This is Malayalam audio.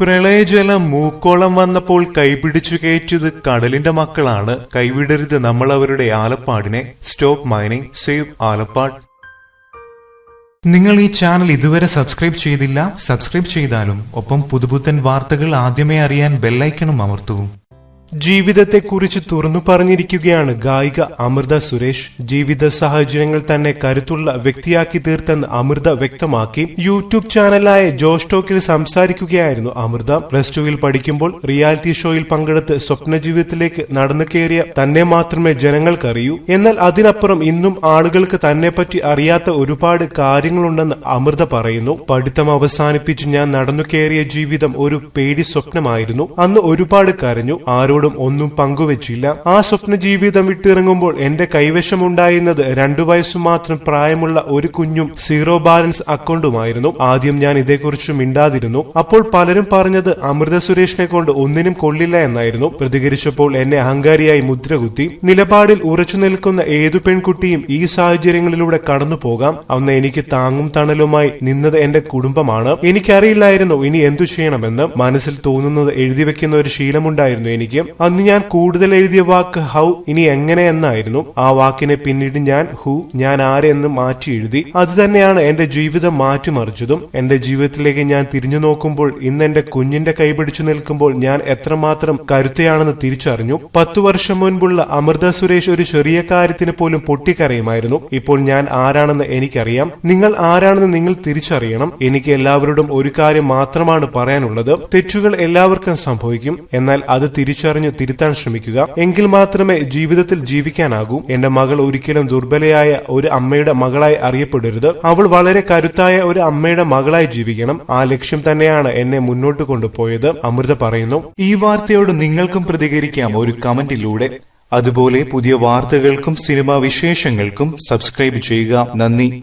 പ്രളയജലം മൂക്കോളം വന്നപ്പോൾ കൈപിടിച്ചു കയറ്റിയത് കടലിന്റെ മക്കളാണ്. കൈവിടരുത് നമ്മൾ അവരുടെ ആലപ്പാടിനെ. Stop mining save Alappad. നിങ്ങൾ ഈ ചാനൽ ഇതുവരെ സബ്സ്ക്രൈബ് ചെയ്തില്ല? സബ്സ്ക്രൈബ് ചെയ്താലും ഒപ്പം പുതുപുത്തൻ വാർത്തകൾ ആദ്യമേ അറിയാൻ ബെല്ലൈക്കണും അമർത്തൂ. ജീവിതത്തെക്കുറിച്ച് തുറന്നു പറഞ്ഞിരിക്കുകയാണ് ഗായിക അമൃത സുരേഷ്. ജീവിത സാഹചര്യങ്ങൾ തന്നെ കരുത്തുള്ള വ്യക്തിയാക്കി തീർത്തെന്ന് അമൃത വ്യക്തമാക്കി. യൂട്യൂബ് ചാനലായ ജോഷ് ടോക്കിൽ സംസാരിക്കുകയായിരുന്നു അമൃത. പ്ലസ് ടുവിൽ പഠിക്കുമ്പോൾ റിയാലിറ്റി ഷോയിൽ പങ്കെടുത്ത് സ്വപ്ന ജീവിതത്തിലേക്ക് നടന്നു കയറിയ തന്നെ മാത്രമേ ജനങ്ങൾക്കറിയൂ. എന്നാൽ അതിനപ്പുറം ഇന്നും ആളുകൾക്ക് തന്നെപ്പറ്റി അറിയാത്ത ഒരുപാട് കാര്യങ്ങളുണ്ടെന്ന് അമൃത പറയുന്നു. പഠിത്തം അവസാനിപ്പിച്ച് ഞാൻ നടന്നു കയറിയ ജീവിതം ഒരു പേടി സ്വപ്നമായിരുന്നു. അന്ന് ഒരുപാട് കരഞ്ഞു. ആരോടും ഒന്നും പങ്കുവച്ചില്ല. ആ സ്വപ്ന ജീവിതം വിട്ടിറങ്ങുമ്പോൾ എന്റെ കൈവശമുണ്ടായിരുന്നത് രണ്ടു വയസ്സു മാത്രം പ്രായമുള്ള ഒരു കുഞ്ഞും സീറോ ബാലൻസ് അക്കൗണ്ടുമായിരുന്നു. ആദ്യം ഞാൻ ഇതേക്കുറിച്ച് മിണ്ടാതിരുന്നു. അപ്പോൾ പലരും പറഞ്ഞത് അമൃത സുരേഷിനെ കൊണ്ട് ഒന്നിനും കൊള്ളില്ല എന്നായിരുന്നു. പ്രതികരിച്ചപ്പോൾ എന്നെ അഹങ്കാരിയായി മുദ്രകുത്തി. നിലപാടിൽ ഉറച്ചു നിൽക്കുന്ന ഏതു പെൺകുട്ടിയും ഈ സാഹചര്യങ്ങളിലൂടെ കടന്നു പോകാം. അന്ന് എനിക്ക് താങ്ങും തണലുമായി നിന്നത് എന്റെ കുടുംബമാണ്. എനിക്കറിയില്ലായിരുന്നു ഇനി എന്തു ചെയ്യണമെന്ന്. മനസ്സിൽ തോന്നുന്നത് എഴുതി വെക്കുന്ന ഒരു ശീലമുണ്ടായിരുന്നു എനിക്ക്. അന്ന് ഞാൻ കൂടുതൽ എഴുതിയ വാക്ക് ഹൗ ഇനി എങ്ങനെ എന്നായിരുന്നു ആ വാക്കിനെ പിന്നീട് ഞാൻ ഹു ഞാൻ ആരെന്ന് മാറ്റി എഴുതി. അത് തന്നെയാണ് എന്റെ ജീവിതം മാറ്റിമറിച്ചതും. എന്റെ ജീവിതത്തിലേക്ക് ഞാൻ തിരിഞ്ഞു നോക്കുമ്പോൾ ഇന്ന് എന്റെ കുഞ്ഞിന്റെ കൈപിടിച്ചു നിൽക്കുമ്പോൾ ഞാൻ എത്രമാത്രം കരുത്തയാണെന്ന് തിരിച്ചറിഞ്ഞു. പത്തു വർഷം മുൻപുള്ള അമൃത സുരേഷ് ഒരു ചെറിയ കാര്യത്തിന് പോലും പൊട്ടിക്കരയുമായിരുന്നു. ഇപ്പോൾ ഞാൻ ആരാണെന്ന് എനിക്കറിയാം. നിങ്ങൾ ആരാണെന്ന് നിങ്ങൾ തിരിച്ചറിയണം. എനിക്ക് എല്ലാവരോടും ഒരു കാര്യം മാത്രമാണ് പറയാനുള്ളത്. തെറ്റുകൾ എല്ലാവർക്കും സംഭവിക്കും. എന്നാൽ അത് തിരിച്ചറിഞ്ഞു തിരുത്താൻ ശ്രമിക്കുക. എങ്കിൽ മാത്രമേ ജീവിതത്തിൽ ജീവിക്കാനാകൂ. എന്റെ മകൾ ഒരിക്കലും ദുർബലയായ ഒരു അമ്മയുടെ മകളായി അറിയപ്പെടരുത്. അവൾ വളരെ കരുത്തായ ഒരു അമ്മയുടെ മകളായി ജീവിക്കണം. ആ ലക്ഷ്യം തന്നെയാണ് എന്നെ മുന്നോട്ട് കൊണ്ടുപോയത് അമൃത പറയുന്നു. ഈ വാർത്തയോട് നിങ്ങൾക്കും പ്രതികരിക്കാം ഒരു കമന്റിലൂടെ. അതുപോലെ പുതിയ വാർത്തകൾക്കും സിനിമാ വിശേഷങ്ങൾക്കും സബ്സ്ക്രൈബ് ചെയ്യുക. നന്ദി.